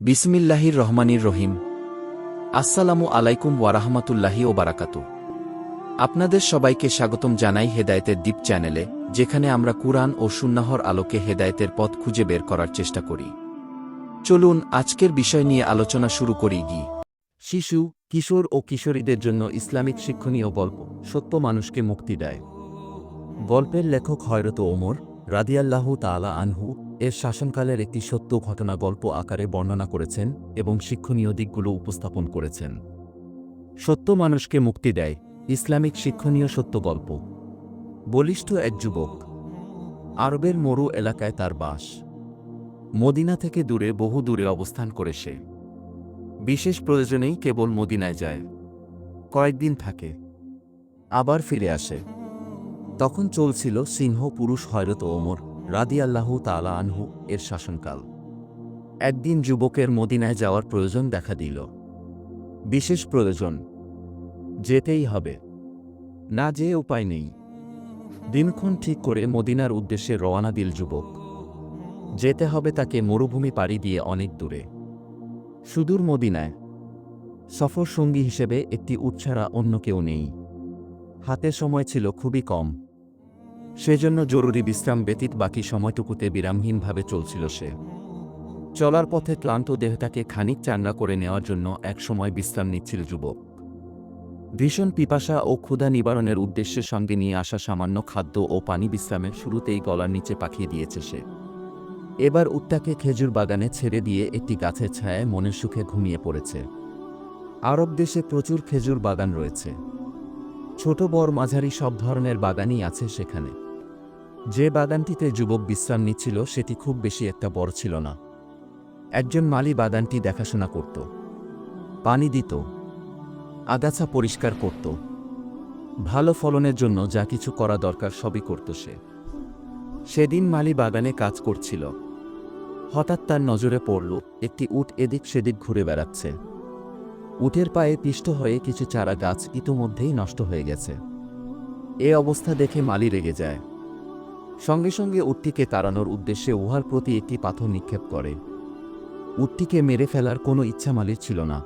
বিসমিল্লাহির রহমানির রহিম। আসসালামু আলাইকুম ওয়ারাহমাতুল্লাহি ও বারাকাতু আপনাদের সবাইকে স্বাগতম জানাই হেদায়েতের দ্বীপ চ্যানেলে, যেখানে আমরা কুরআন ও সুন্নাহর আলোকে হেদায়েতের পথ খুঁজে বের করার চেষ্টা করি। চলুন, আজকের বিষয় নিয়ে আলোচনা শুরু করি গি। শিশু, কিশোর ও কিশোরীদের জন্য ইসলামিক শিক্ষণীয় গল্প, সত্য মানুষকে মুক্তি দেয়। গল্পের লেখক হয়রত ওমর রাদিয়াল্লাহু তাআলা আনহু এর শাসনকালের একটি সত্য ঘটনা গল্প আকারে বর্ণনা করেছেন এবং শিক্ষণীয় দিকগুলো উপস্থাপন করেছেন। সত্য মানুষকে মুক্তি দেয়, ইসলামিক শিক্ষণীয় সত্য গল্প। বলিষ্ঠ এক যুবক, আরবের মরু এলাকায় তার বাস। মদিনা থেকে দূরে, বহু দূরে অবস্থান করে সে। বিশেষ প্রয়োজনেই কেবল মদিনায় যায়। কয়েকদিন থাকে। আবার ফিরে আসে। তখন চলছিল সিংহ, পুরুষ, হয়রত ওমর। রাদিয়াল্লাহু তালা আনহু এর শাসনকাল। একদিন যুবকের মদিনায় যাওয়ার প্রয়োজন দেখা দিল। বিশেষ প্রয়োজন, যেতেই হবে। না যে উপায় নেই। দিনক্ষণ ঠিক করে মদিনার উদ্দেশ্যে রওনা দিল যুবক। যেতে হবে তাকে মরুভূমি পাড়ি দিয়ে অনেক দূরে। সুদূর মদিনায়। সফর সঙ্গী হিসেবে একটি উৎসারা অন্য কেউ নেই। হাতে সময় ছিল খুবই কম। সেজন্য জরুরি বিশ্রাম ব্যতীত বাকি সময়টুকুতে বিরামহীনভাবে চলছিল সে। চলার পথে ক্লান্ত দেহটাকে খানিক চান্না করে নেওয়ার জন্য এক সময় বিশ্রাম নিচ্ছিল যুবক। ভীষণ পিপাসা ও ক্ষুধা নিবারণের উদ্দেশ্যে সঙ্গে নিয়ে আসা সামান্য খাদ্য ও পানি বিশ্রামের শুরুতেই গলার নিচে পাঠিয়ে দিয়েছে সে। এবার উত্তাকে খেজুর বাগানে ছেড়ে দিয়ে একটি গাছের ছায়ায় মনের সুখে ঘুমিয়ে পড়েছে। আরব দেশে প্রচুর খেজুর বাগান রয়েছে। ছোট বড় মাঝারি সব ধরনের বাগানই আছে সেখানে। যে বাগানটিতে যুবক বিশ্রাম নিচ্ছিল, সেটি খুব বেশি একটা বড় ছিল না। একজন মালি বাগানটি দেখাশোনা করত। পানি দিত। আগাছা পরিষ্কার করত। ভালো ফলনের জন্য যা কিছু করা দরকার সবই করত সে। সেদিন মালি বাগানে কাজ করছিল। হঠাৎ তার নজরে পড়ল, একটি উট এদিক সেদিক ঘুরে বেড়াচ্ছে। উটের পায়ে পিষ্ট হয়ে কিছু চারা গাছ ইতোমধ্যেই নষ্ট হয়ে গেছে। এ অবস্থা দেখে মালি রেগে যায়। সঙ্গে সঙ্গে উটটিকে তাড়ানোর উদ্দেশ্যে উহার প্রতি একটি পাথর নিক্ষেপ করে। উটটিকে মেরে ফেলার কোনো ইচ্ছা মালির ছিল না।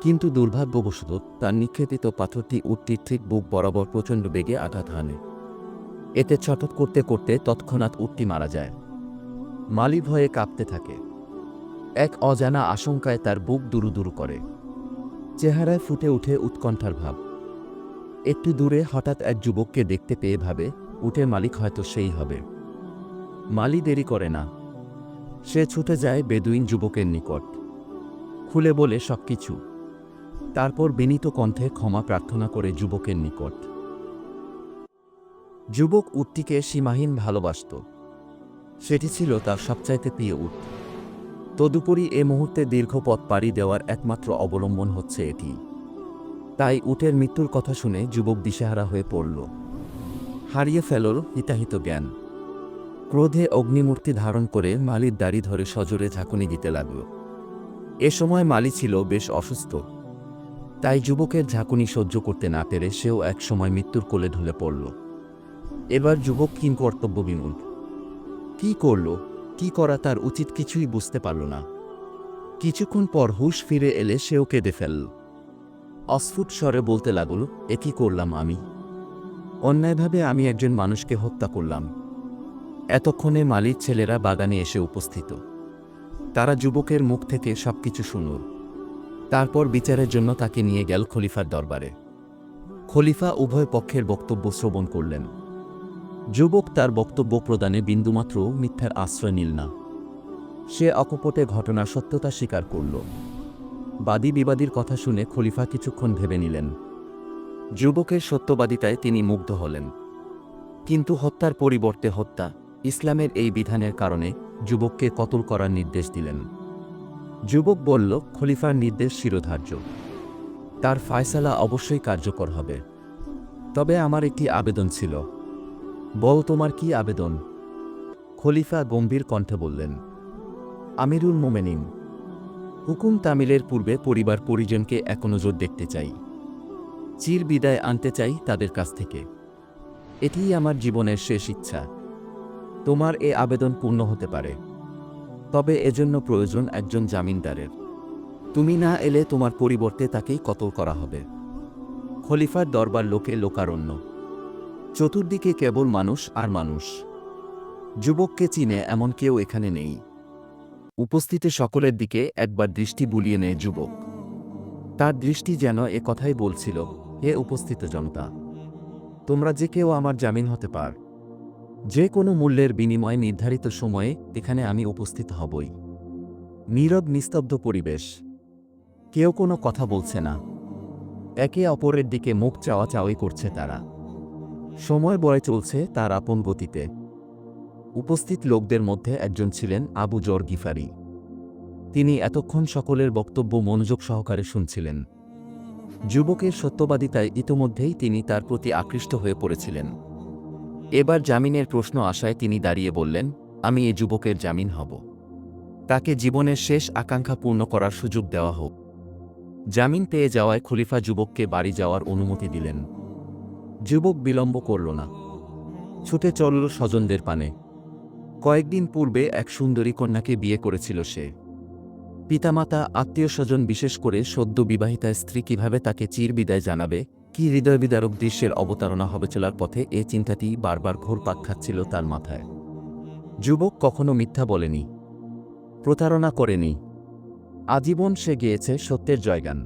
কিন্তু দুর্ভাগ্যবশত তার নিক্ষেপিত পাথরটি উটটির ঠিক বুক বরাবর প্রচণ্ড বেগে আঘাত হানে। এতে ছটক করতে করতে তৎক্ষণাৎ উটটি মারা যায়। মালি ভয়ে কাঁপতে থাকে। এক অজানা আশঙ্কায় তার বুক দুরু দুরু করে। চেহারায় ফুটে উঠে উৎকণ্ঠার ভাব। একটু দূরে হঠাৎ এক যুবককে দেখতে পেয়ে ভাবে উটের মালিক হয়তো সেই হবে। মালি দেরি করে না। সে ছুটে যায় বেদুইন যুবকের নিকট। খুলে বলে সবকিছু। তারপর বিনীত কণ্ঠে ক্ষমা প্রার্থনা করে যুবকের নিকট। যুবক উটটিকে সীমাহীন ভালোবাসত। সেটি ছিল তার সবচাইতে প্রিয় উট। তদুপরি এ মুহূর্তে দীর্ঘ পথ পাড়ি দেওয়ার একমাত্র অবলম্বন হচ্ছে এটি। তাই উটের মৃত্যুর কথা শুনে যুবক দিশেহারা হয়ে পড়ল। হারিয়ে ফেলল হিতাহিত জ্ঞান। ক্রোধে অগ্নিমূর্তি ধারণ করে মালির দাড়ি ধরে সজোরে ঝাঁকুনি দিতে লাগল। এ সময় মালি ছিল বেশ অসুস্থ। তাই যুবকের ঝাঁকুনি সহ্য করতে না পেরে সেও এক সময় মৃত্যুর কোলে ঢলে পড়ল। এবার যুবক কিন কর্তব্য বিমূল। কি করল? কি করা তার উচিত কিছুই বুঝতে পারল না। কিছুক্ষণ পর হুশ ফিরে এলে সেও কেঁদে ফেলল। অস্ফুট স্বরে বলতে লাগল, এ কি করলাম আমি? অন্যায়ভাবে আমি একজন মানুষকে হত্যা করলাম। এতক্ষণে মালির ছেলেরা বাগানে এসে উপস্থিত। তারা যুবকের মুখ থেকে সবকিছু শুনল। তারপর বিচারের জন্য তাকে নিয়ে গেল খলিফার দরবারে। খলিফা উভয় পক্ষের বক্তব্য শ্রবণ করলেন। যুবক তার বক্তব্য প্রদানে বিন্দুমাত্র মিথ্যার আশ্রয় নিল না। সে অকপটে ঘটনার সত্যতা স্বীকার করল। বাদী বিবাদীর কথা শুনে খলিফা কিছুক্ষণ ভেবে নিলেন। যুবকের সত্যবাদিতায় তিনি মুগ্ধ হলেন। কিন্তু হত্যার পরিবর্তে হত্যা ইসলামের এই বিধানের কারণে যুবককে কতল করার নির্দেশ দিলেন। যুবক বলল, খলিফার নির্দেশ শিরোধার্য। তার ফায়সালা অবশ্যই কার্যকর হবে। তবে আমার একটি আবেদন ছিল। বল, তোমার কি আবেদন? খলিফা গম্ভীর কণ্ঠে বললেন, আমিরুল মোমেনিন। হুকুম তামিলের পূর্বে পরিবার পরিজনকে এক নজর দেখতে চাই। চির বিদায় আনতে চাই তাদের কাছ থেকে। এটিই আমার জীবনের শেষ ইচ্ছা। তোমার এ আবেদন পূর্ণ হতে পারে। তবে এজন্য প্রয়োজন একজন জামিনদারের। তুমি না এলে তোমার পরিবর্তে তাকেই কতল করা হবে। খলিফার দরবার লোকে লোকারণ্য। চতুর্দিকে কেবল মানুষ আর মানুষ। যুবককে চিনে এমন কেউ এখানে নেই। উপস্থিত সকলের দিকে একবার দৃষ্টি বুলিয়ে নেয় যুবক। তার দৃষ্টি যেন এ কথাই বলছিল হে উপস্থিত জনতা। তোমরা যে কেউ আমার জামিন হতে পার। যে কোনো মূল্যের বিনিময়ে নির্ধারিত সময়ে এখানে আমি উপস্থিত হবই। নীরব, নিস্তব্ধ পরিবেশ। কেউ কোনো কথা বলছে না। একে অপরের দিকে মুখ চাওয়া চাওয়াই করছে তারা। সময় বয়ে চলছে তার আপন গতিতে। উপস্থিত লোকদের মধ্যে একজন ছিলেন আবু জর গিফারি। তিনি এতক্ষণ সকলের বক্তব্য মনোযোগ সহকারে শুনছিলেন। যুবকের সত্যবাদিতায় ইতোমধ্যেই তিনি তার প্রতি আকৃষ্ট হয়ে পড়েছিলেন। এবার জামিনের প্রশ্ন আশায় তিনি দাঁড়িয়ে বললেন, আমি এ যুবকের জামিন হব। তাকে জীবনের শেষ আকাঙ্ক্ষা পূর্ণ করার সুযোগ দেওয়া হোক। জামিন পেয়ে যাওয়ায় খলিফা যুবককে বাড়ি যাওয়ার অনুমতি দিলেন। যুবক বিলম্ব করল না। ছুটে চলল স্বজনদের পানে। কয়েকদিন পূর্বে এক সুন্দরী কন্যাকে বিয়ে করেছিল সে। পিতামাতা আত্মীয় স্বজন বিশেষ করে সদ্য বিবাহিতা স্ত্রী কীভাবে তাকে চির বিদায় জানাবে, কি হৃদয়বিদারক দৃশ্যের অবতারণা হবে চলার পথে এ চিন্তাটি বারবার ঘোরপাক খাচ্ছিল তার মাথায়। যুবক কখনো মিথ্যা বলেনি। প্রতারণা করেনি। আজীবন সে গিয়েছে সত্যের জয়গান।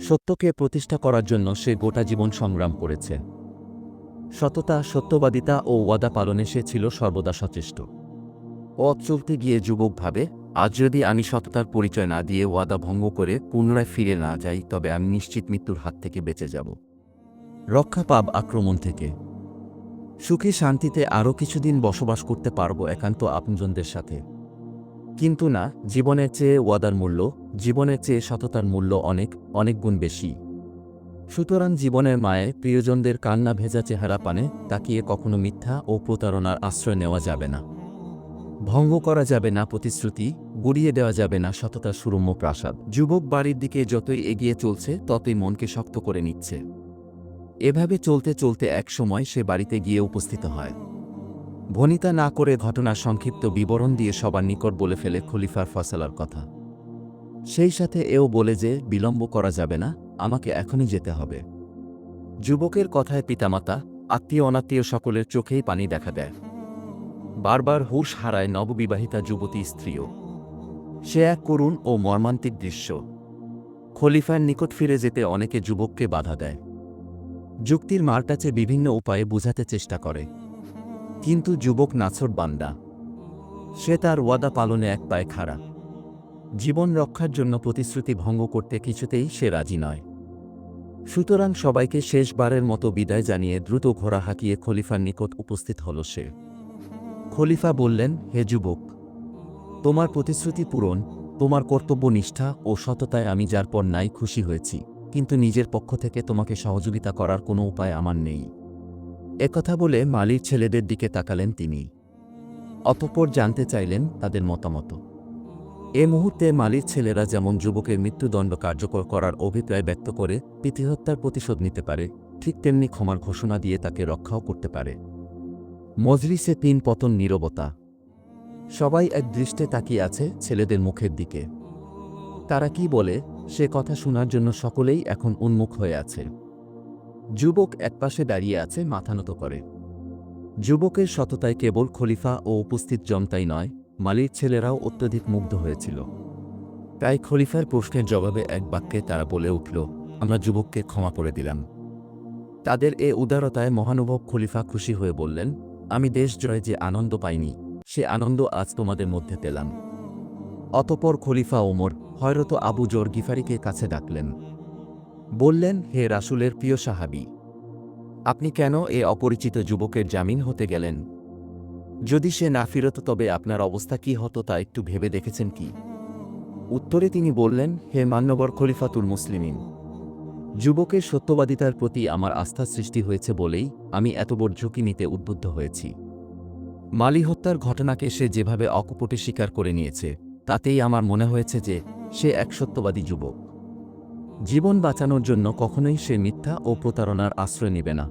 সত্যকে প্রতিষ্ঠা করার জন্য সে গোটা জীবন সংগ্রাম করেছে। সততা, সত্যবাদিতা ও ওয়াদা পালনে সে ছিল সর্বদা সচেষ্ট। পথ চলতে গিয়ে যুবক ভাবে আজ যদি আমি সততার পরিচয় না দিয়ে ওয়াদা ভঙ্গ করে পুনরায় ফিরে না যাই, তবে আমি নিশ্চিত মৃত্যুর হাত থেকে বেঁচে যাব। রক্ষা পাব আক্রমণ থেকে। সুখে শান্তিতে আরও কিছুদিন বসবাস করতে পারব একান্ত আপনজনদের সাথে। কিন্তু না, জীবনের চেয়ে ওয়াদার মূল্য, জীবনের চেয়ে সততার মূল্য অনেক অনেক গুণ বেশি। সুতরাং জীবনের মায়ে প্রিয়জনদের কান্না ভেজা চেহারা পানে তাকিয়ে কখনো মিথ্যা ও প্রতারণার আশ্রয় নেওয়া যাবে না। ভঙ্গ করা যাবে না প্রতিশ্রুতি গুড়িয়ে দেওয়া যাবে না সততার সুরম্য প্রাসাদ। যুবক বাড়ির দিকে যতই এগিয়ে চলছে, ততই মনকে শক্ত করে নিচ্ছে। এভাবে চলতে চলতে এক সময় সে বাড়িতে গিয়ে উপস্থিত হয়। ভনিতা না করে ঘটনার সংক্ষিপ্ত বিবরণ দিয়ে সবার নিকট বলে ফেলে খলিফার ফসলার কথা। সেই সাথে এও বলে যে, বিলম্ব করা যাবে না, আমাকে এখনই যেতে হবে। যুবকের কথায় পিতামাতা, আত্মীয় অনাত্মীয় সকলের চোখেই পানি দেখা দেয়। বারবার হুশ হারায় নববিবাহিতা যুবতী স্ত্রীও। সে এক করুণ ও মর্মান্তিক দৃশ্য। খলিফার নিকট ফিরে যেতে অনেকে যুবককে বাধা দেয়। যুক্তির মারটাচে বিভিন্ন উপায়ে বোঝাতে চেষ্টা করে। কিন্তু যুবক নাছর বান্দা। সে তার ওয়াদা পালনে এক পায়ে খাড়া। জীবন রক্ষার জন্য প্রতিশ্রুতি ভঙ্গ করতে কিছুতেই সে রাজি নয়। সুতরাং সবাইকে শেষবারের মতো বিদায় জানিয়ে দ্রুত ঘোড়া হাঁকিয়ে খলিফার নিকট উপস্থিত হল সে। খলিফা বললেন, হে যুবক তোমার প্রতিশ্রুতি পূরণ, তোমার কর্তব্য নিষ্ঠা ও সততায় আমি যার পর নাই খুশি হয়েছি, কিন্তু নিজের পক্ষ থেকে তোমাকে সহযোগিতা করার কোনো উপায় আমার নেই। একথা বলে মালির ছেলেদের দিকে তাকালেন তিনি। অতঃপর জানতে চাইলেন তাদের মতামত। এ মুহূর্তে মালির ছেলেরা যেমন যুবকের মৃত্যুদণ্ড কার্যকর করার অভিপ্রায় ব্যক্ত করে পিতৃহত্যার প্রতিশোধ নিতে পারে, ঠিক তেমনি ক্ষমার ঘোষণা দিয়ে তাকে রক্ষাও করতে পারে। মজলিসে তিন পতন নীরবতা। সবাই এক দৃষ্টে তাকিয়ে আছে ছেলেদের মুখের দিকে। তারা কি বলে, সে কথা শোনার জন্য সকলেই এখন উন্মুখ হয়ে আছে। যুবক একপাশে দাঁড়িয়ে আছে মাথা নত করে। যুবকের সততায় কেবল খলিফা ও উপস্থিত জনতাই নয়, মালির ছেলেরাও অত্যধিক মুগ্ধ হয়েছিল। তাই খলিফার প্রশ্নের জবাবে এক বাক্যে তারা বলে উঠল, আমরা যুবককে ক্ষমা করে দিলাম। তাদের এ উদারতায় মহানুভব খলিফা খুশি হয়ে বললেন, আমি দেশ জয়ে যে আনন্দ পাইনি সে আনন্দ আজ তোমাদের মধ্যে পেলাম। অতপর খলিফা ওমর হয়রত আবু জোর গিফারিকে কাছে ডাকলেন। বললেন, হে রাসুলের প্রিয় সাহাবি, আপনি কেন এ অপরিচিত যুবকের জামিন হতে গেলেন? যদি সে না ফিরত, তবে আপনার অবস্থা কি হতো তা একটু ভেবে দেখেছেন কি? উত্তরে তিনি বললেন, হে মান্যবর খলিফাতুল মুসলিমিন, যুবকের সত্যবাদিতার প্রতি আমার আস্থা সৃষ্টি হয়েছে বলেই আমি এত বড় ঝুঁকি নিতে উদ্বুদ্ধ হয়েছি। মালি হত্যার ঘটনাকে সে যেভাবে অকপটে স্বীকার করে নিয়েছে, তাতেই আমার মনে হয়েছে যে সে এক সত্যবাদী যুবক। জীবন বাঁচানোর জন্য কখনোই সে মিথ্যা ও প্রতারণার আশ্রয় নেবে না।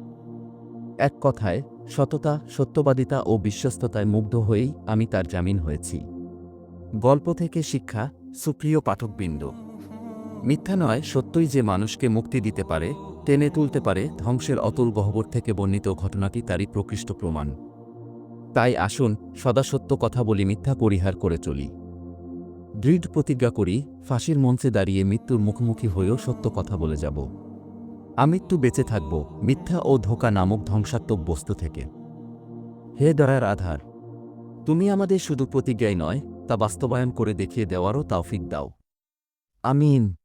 এক কথায়, সততা, সত্যবাদিতা ও বিশ্বস্ততায় মুগ্ধ হয়েই আমি তার জামিন হয়েছি। গল্প থেকে শিক্ষা, সুপ্রিয় পাঠকবৃন্দ। মিথ্যা নয়, সত্যই যে মানুষকে মুক্তি দিতে পারে, টেনে তুলতে পারে ধ্বংসের অতুল গহ্বর থেকে বর্ণিত ঘটনাটি তারই প্রকৃষ্ট প্রমাণ। তাই আসুন সদা সত্য কথা বলি, মিথ্যা পরিহার করে চলি। দৃঢ় প্রতিজ্ঞা করি, ফাঁসির মঞ্চে দাঁড়িয়ে মৃত্যুর মুখোমুখি হয়েও সত্য কথা বলে যাব। আমৃত্যু বেঁচে থাকব, মিথ্যা ও ধোকা নামক ধ্বংসাত্মক বস্তু থেকে। হে দয়ার আধার, তুমি আমাদের শুধু প্রতিজ্ঞাই নয়, তা বাস্তবায়ন করে দেখিয়ে দেওয়ারও তাওফিক দাও। আমিন।